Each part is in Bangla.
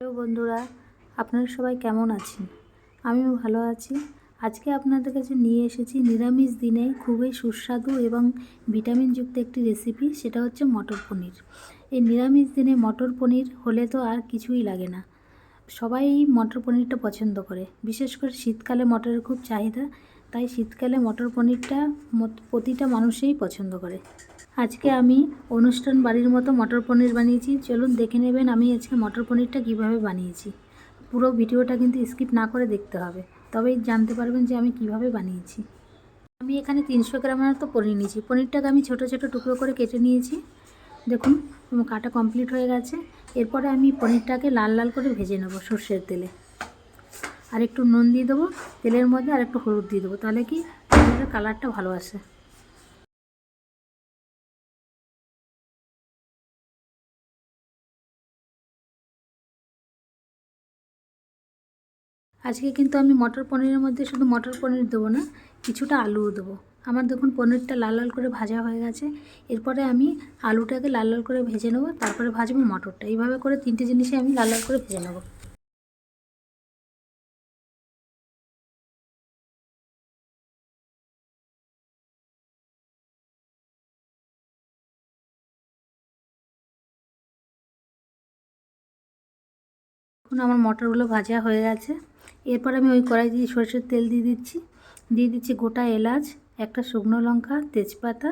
হ্যালো বন্ধুরা, আপনারা সবাই কেমন আছেন? আমিও ভালো আছি। আজকে আপনাদের কাছে নিয়ে এসেছি নিরামিষ দিনে খুবই সুস্বাদু এবং ভিটামিনযুক্ত একটি রেসিপি সেটা হচ্ছে মটর পনির। এই নিরামিষ দিনে মটর পনির হলে তো আর কিছুই লাগে না। সবাই মটর পনিরটা পছন্দ করে। বিশেষ করে শীতকালে মটরের খুব চাহিদা, তাই শীতকালে মটর পনিরটা প্রতিটা মানুষেই পছন্দ করে। আজকে আমি অনুষ্ঠান বাড়ির মতো মটর পনির বানিয়েছি। চলুন দেখে নেবেন আমি আজকে মটর পনিরটা কীভাবে বানিয়েছি। পুরো ভিডিওটা কিন্তু স্কিপ না করে দেখতে হবে। তবেই জানতে পারবেন যে আমি কীভাবে বানিয়েছি। আমি এখানে তিনশো গ্রামের মতো পনির নিয়েছি। পনিরটাকে আমি ছোট ছোট টুকরো করে কেটে নিয়েছি। দেখুন কাটা কমপ্লিট হয়ে গেছে। এরপরে আমি পনিরটাকে লাল লাল করে ভেজে নেব সর্ষের তেলে। আর একটু নুন দিয়ে দেবো। তেলের মধ্যে আর একটু হলুদ দিয়ে দেবো। তাহলে কি পনিরের কালারটা ভালো আসে। আজকে কিন্তু আমি মটর পনিরের মধ্যে শুধু মটর পনির দেবো না, কিছুটা আলুও দেবো। আমার দেখুন পনিরটা লাল লাল করে ভাজা হয়ে গেছে। এরপরে আমি আলুটাকে লাল লাল করে ভেজে নেব, তারপরে ভাজবো মটরটা। এইভাবে করে তিনটে জিনিসই আমি লাল লাল করে ভেজে নেব। এখন আমার মটরগুলো ভাজা হয়ে গেছে। এরপর আমি ওই কড়াই দিয়ে সরষের তেল দিয়ে দিচ্ছি। দিয়ে দিচ্ছি গোটা এলাচ, একটা শুকনো লঙ্কা, তেজপাতা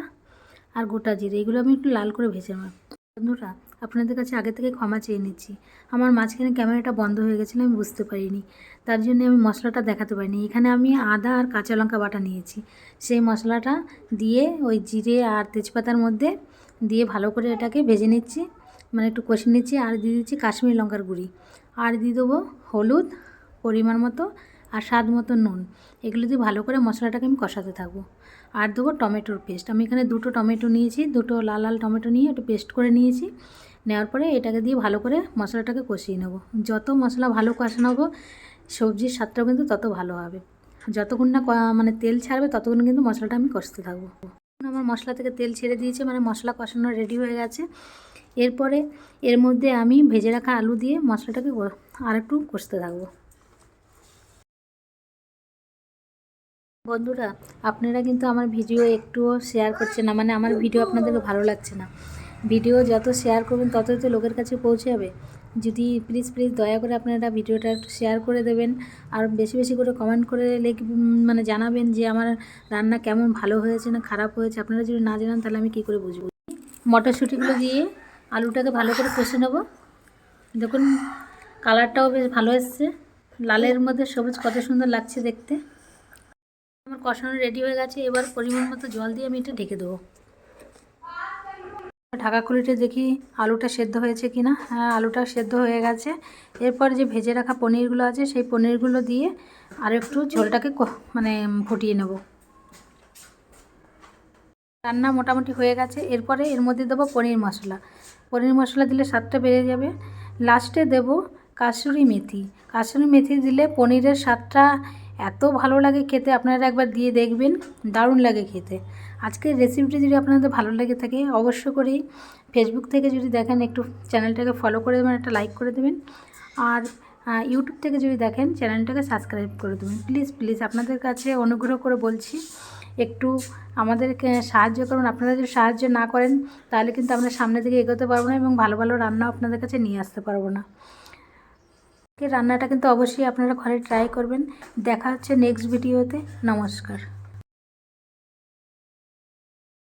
আর গোটা জিরে। এগুলো আমি একটু লাল করে ভেজে নেব। বন্ধুরা, আপনাদের কাছে আগে থেকে ক্ষমা চেয়ে নিচ্ছি। আমার মাঝখানে ক্যামেরাটা বন্ধ হয়ে গেছিল, আমি বুঝতে পারিনি। তার জন্য আমি মশলাটা দেখাতে পারিনি। এখানে আমি আদা আর কাঁচা লঙ্কা বাটা নিয়েছি। সেই মশলাটা দিয়ে ওই জিরে আর তেজপাতার মধ্যে দিয়ে ভালো করে এটাকে ভেজে নিচ্ছি। মানে একটু কষে নিচ্ছি। আর দিয়ে দিচ্ছি কাশ্মীরি লঙ্কার গুঁড়ি। আর দিয়ে দেবো হলুদ পরিমাণ মতো আর স্বাদ মতো নুন। এগুলো দিয়ে ভালো করে মশলাটাকে আমি কষাতে থাকব। আর দেবো টমেটোর পেস্ট। আমি এখানে দুটো টমেটো নিয়েছি, দুটো লাল লাল টমেটো নিয়ে একটু পেস্ট করে নিয়েছি। নেওয়ার পরে এটাকে দিয়ে ভালো করে মশলাটাকে কষিয়ে নেব। যত মশলা ভালো কষানো সবজির স্বাদটাও কিন্তু তত ভালো হবে। যতক্ষণ না মানে তেল ছাড়বে, ততক্ষণ কিন্তু মশলাটা আমি কষতে থাকব। আমার মশলা থেকে তেল ছেড়ে দিয়েছে মানে মশলা কষানো রেডি হয়ে গেছে। এরপরে এর মধ্যে আমি ভেজে রাখা আলু দিয়ে মশলাটাকে আর একটু কষতে থাকব। বন্ধুরা, আপনারা কিন্তু আমার ভিডিও একটুও শেয়ার করছেন না মানে আমার ভিডিও আপনাদেরকে ভালো লাগছে না। ভিডিও যত শেয়ার করবেন, ততই তো লোকের কাছে পৌঁছে যাবে। যদি প্লিজ প্লিজ দয়া করে আপনারা ভিডিওটা একটু শেয়ার করে দেবেন, আর বেশি বেশি করে কমেন্ট করে লেখ মানে জানাবেন যে আমার রান্না কেমন ভালো হয়েছে না খারাপ হয়েছে। আপনারা যদি না জানান, তাহলে আমি কী করে বুঝব? মটরশুঁটিগুলো দিয়ে আলুটাকে ভালো করে কষে নেব। দেখুন কালারটাও বেশ ভালো এসছে। লালের মধ্যে সবুজ কত সুন্দর লাগছে দেখতে। আমার কষানো রেডি হয়ে গেছে, এবার পরিমাণ মতো জল দিয়ে আমি এটা ঢেকে দেবো। ঢাকা খুলিতে দেখি আলুটা সেদ্ধ হয়েছে কি না হ্যাঁ আলুটা সেদ্ধ হয়ে গেছে। এরপর যে ভেজে রাখা পনিরগুলো আছে, সেই পনিরগুলো দিয়ে আর একটু ঝোলটাকে মানে ফুটিয়ে নেব। রান্না মোটামুটি হয়ে গেছে। এরপরে এর মধ্যে দেবো পনির মশলা। পনির মশলা দিলে স্বাদটা বেড়ে যাবে। লাস্টে দেব কাসুরি মেথি। কাসুরি মেথি দিলে পনিরের স্বাদটা এত ভালো লাগে খেতে, আপনারা একবার দিয়ে দেখবেন, দারুণ লাগে খেতে। আজকের রেসিপিটি যদি আপনাদের ভালো লেগে থাকে অবশ্য করেই ফেসবুক থেকে যদি দেখেন, একটু চ্যানেলটাকে ফলো করে দেবেন, একটা লাইক করে দেবেন। আর ইউটিউব থেকে যদি দেখেন চ্যানেলটাকে সাবস্ক্রাইব করে দেবেন। প্লিজ প্লিজ আপনাদের কাছে অনুগ্রহ করে বলছি, একটু আমাদেরকে সাহায্য করুন। আপনারা যদি সাহায্য না করেন, তাহলে কিন্তু আমরা সামনে থেকে এগোতে পারব না এবং ভালো ভালো রান্না আপনাদের কাছে নিয়ে আসতে পারব না। রান্নাটা কিন্তু অবশ্যই আপনারা ঘরে ট্রাই করবেন। দেখা হচ্ছে নেক্সট ভিডিওতে নমস্কার।